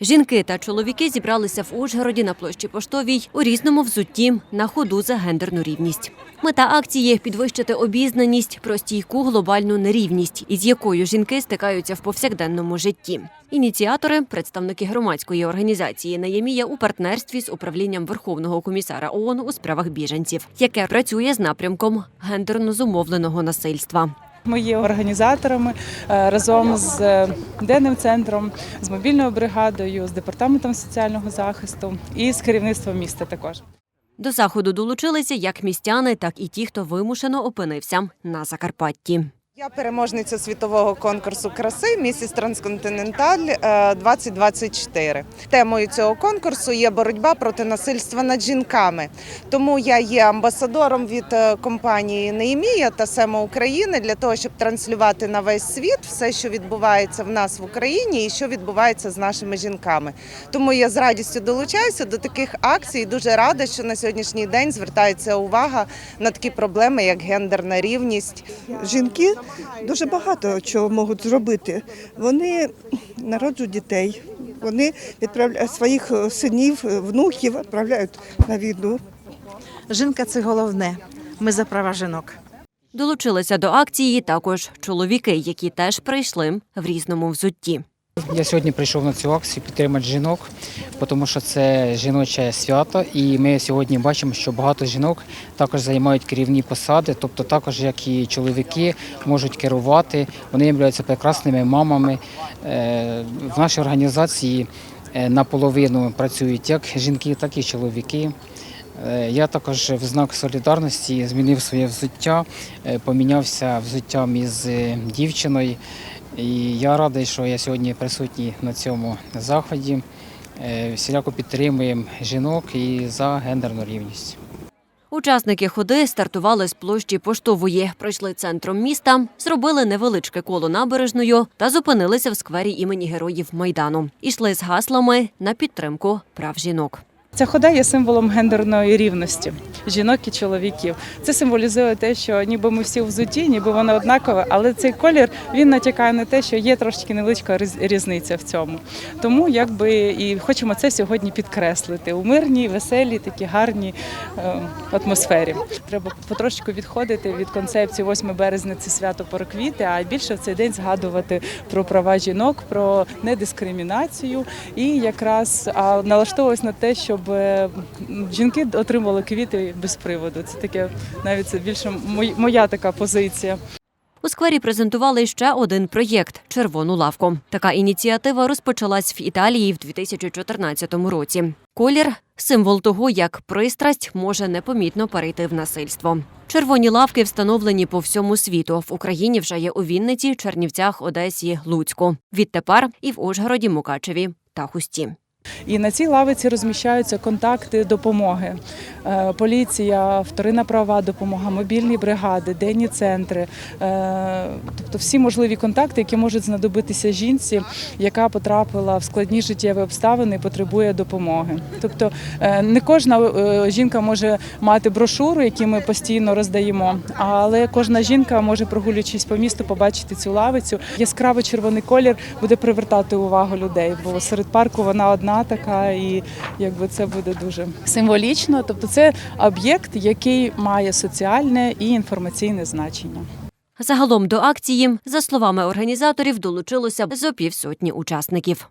Жінки та чоловіки зібралися в Ужгороді на площі Поштовій у різному взутті на ходу за гендерну рівність. Мета акції підвищити обізнаність про стійку глобальну нерівність, із якою жінки стикаються в повсякденному житті. Ініціатори представники громадської організації Наємія у партнерстві з управлінням Верховного комісара ООН у справах біженців, яке працює з напрямком гендерно зумовленого насильства. Ми є організаторами е, разом з е, денним центром, з мобільною бригадою, з департаментом соціального захисту і з керівництвом міста також. До заходу долучилися як містяни, так і ті, хто вимушено опинився на Закарпатті. Я переможниця світового конкурсу краси Місіс Трансконтиненталь е, 2024. Темою цього конкурсу є боротьба проти насильства над жінками. Тому я є амбасадором від е, компанії Неємія та Сема України для того, щоб транслювати на весь світ все, що відбувається в нас в Україні, і що відбувається з нашими жінками. Тому я з радістю долучаюся до таких акцій. Дуже рада, що на сьогоднішній день звертається увага на такі проблеми, як гендерна рівність. жінки дуже багато чого можуть зробити. Вони народжують дітей, вони відправляють своїх е, синів, е, внуків відправляють на війну. Жінка це головне. Ми за права жінок. Долучилися до акції також чоловіки, які теж прийшли в різному взутті. Я сьогодні прийшов на цю акцію підтримати жінок, тому що це жіноче свято, і ми сьогодні бачимо, що багато жінок також займають керівні посади, тобто також як і чоловіки можуть керувати. Вони являються прекрасними мамами. Е, В нашій організації е, наполовину працюють як жінки, так і чоловіки. Е, Я також в знак солідарності змінив своє взуття, помінявся взуттям із дівчиною. І я радий, що я сьогодні присутній на цьому заході. Е, Всіляко підтримуємо жінок і за гендерну рівність. Учасники ходи стартували з площі Поштової, пройшли центром міста, зробили невеличке коло набережною та зупинилися в сквері імені героїв Майдану. Ішли з гаслами на підтримку прав жінок. Ця хода є символом гендерної рівності жінок і чоловіків. Це символізує те, що ніби ми всі взуті, ніби воно однакове, але цей колір він натякає на те, що є трошки невеличка різниця в цьому. Тому якби і хочемо це сьогодні підкреслити у мирній, веселій, такі гарній е, атмосфері. Треба потрошку відходити від концепції 8 березня це свято пороквіти, а більше в цей день згадувати про права жінок, про недискримінацію і якраз а, налаштовуватись на те, щоб е, жінки отримували квіти без приводу. Це таке навіть це більше моя така позиція. У сквері презентували ще один проєкт червону лавку. Така ініціатива розпочалась в Італії в 2014 році. Колір символ того, як пристрасть може непомітно перейти в насильство. Червоні лавки встановлені по всьому світу. В Україні вже є у Вінниці, Чернівцях, Одесі, Луцьку. Відтепер і в Ужгороді, Мукачеві та Хусті. І на цій лавиці розміщаються контакти допомоги. Е, Поліція, вторинна права допомога, мобільні бригади, денні центри, е, тобто всі можливі контакти, які можуть знадобитися жінці, яка потрапила в складні життєві обставини і потребує допомоги. Тобто е, не кожна жінка може мати брошуру, які ми постійно роздаємо, але кожна жінка може, прогулюючись по місту, побачити цю лавицю. Яскравий червоний колір буде привертати увагу людей, бо серед парку вона одна така, і якби це буде дуже символічно. Тобто, це об'єкт, який має соціальне і інформаційне значення. Загалом до акції, за словами організаторів, долучилося зо півсотні учасників.